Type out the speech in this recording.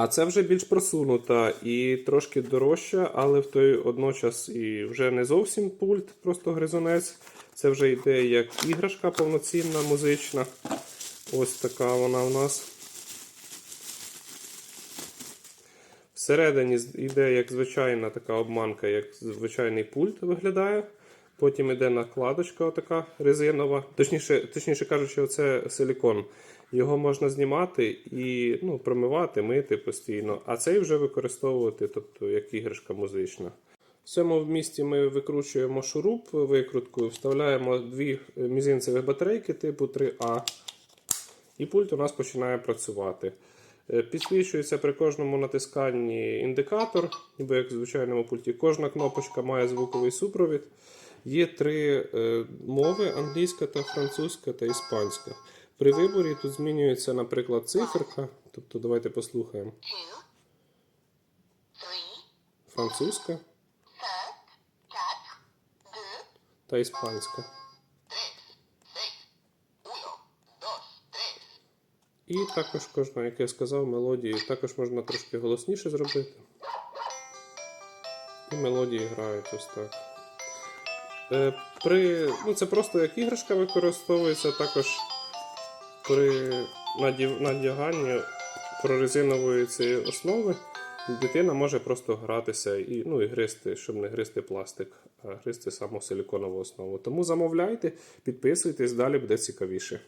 А це вже більш просунута і трошки дорожча, але в той одночас і вже не зовсім пульт, просто гризунець. Це вже йде як іграшка повноцінна, музична. Ось така вона у нас. Всередині йде як звичайна така обманка, як звичайний пульт виглядає. Потім йде накладочка така резинова. Точніше, точніше кажучи, це силікон. Його можна знімати і ну, промивати, мити постійно, а цей вже використовувати, тобто як іграшка музична. В цьому вмісті ми викручуємо шуруп викруткою, вставляємо дві мізинцеві батарейки типу 3А, і пульт у нас починає працювати. Е, Підсвічується при кожному натисканні індикатор, ніби як в звичайному пульті. Кожна кнопочка має звуковий супровід. Є три е, мови: англійська та французька та іспанська. При виборі тут змінюється, наприклад, циферка. Тобто, давайте послухаємо. Французька та іспанська. І також кожна, як я сказав, мелодії також можна трошки голосніше зробити. І мелодії грають ось так. Е, При, ну, це просто як іграшка використовується також при надяганні прорезинової цієї основи. Дитина може просто гратися і, ну, і гристи, щоб не гристи пластик, а гристи саму силіконову основу. Тому замовляйте, підписуйтесь, далі буде цікавіше.